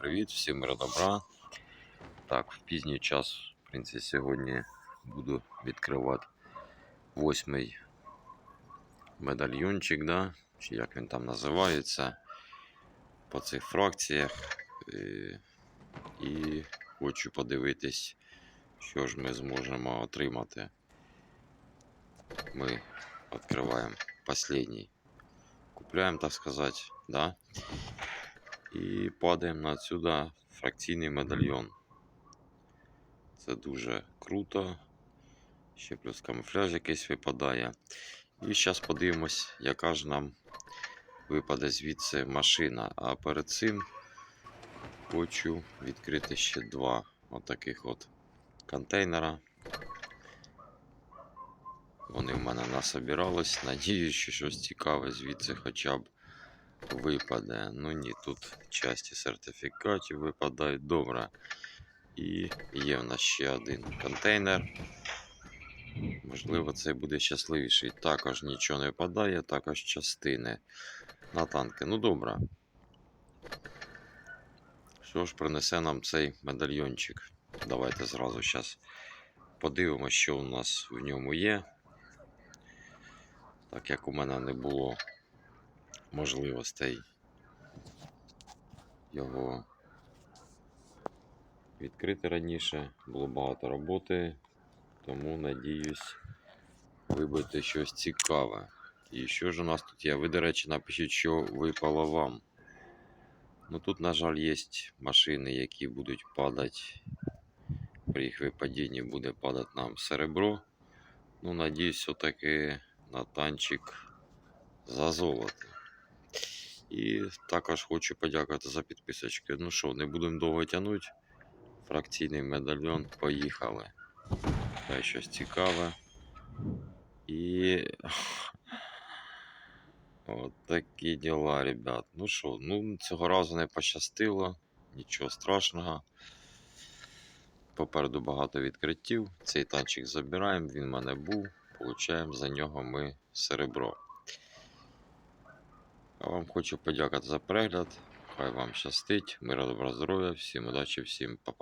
привіт, всім мира добра. Так, в пізній час, в принципі, сьогодні буду відкривати восьмий медальйончик, да? чи як він там називається, по цих фракціях. Е, І хочу подивитись, що ж ми зможемо отримати. Ми відкриваємо останній. Купляємо, так сказати, да? І падаємо на сюди фракційний медальйон. Це дуже круто. Ще плюс камуфляж якийсь випадає. І зараз подивимось, яка ж нам випаде звідси машина. А перед цим хочу відкрити ще два отаких от контейнера. Вони в мене насобирались. Надіюсь, що щось цікаве звідси хоча б випаде. Ну ні, тут часті сертифікатів випадають добре. І є в нас ще один контейнер. Можливо, це буде щасливіший. Також нічого не випадає, також частини на танки. Ну добре. Що ж принесе нам цей медальйончик? Давайте зразу зараз подивимося, що у нас в ньому є. Так як у мене не було можливостей його відкрити раніше. Було багато роботи, тому надіюсь вибити щось цікаве. І що ж у нас тут є? Ви, до речі, напишіть, що випало вам. Ну тут, на жаль, є машини, які будуть падати. При їх випадінні буде падати нам серебро. Ну, надіюсь, все-таки на танчик за золото. І також хочу подякувати за підписочки. Ну що, не будемо довго тягнути. Фракційний медальйон, поїхали. Дай щось цікаве. І. От такі діла, ребят. Ну що, ну цього разу не пощастило, нічого страшного. Попереду багато відкриттів. Цей танчик забираємо, він в мене був. Получаємо за нього ми серебро. Вам хочу подякувати за перегляд. Хай вам щастить, мира, добра, здоров'я, всім удачі, всім па-па.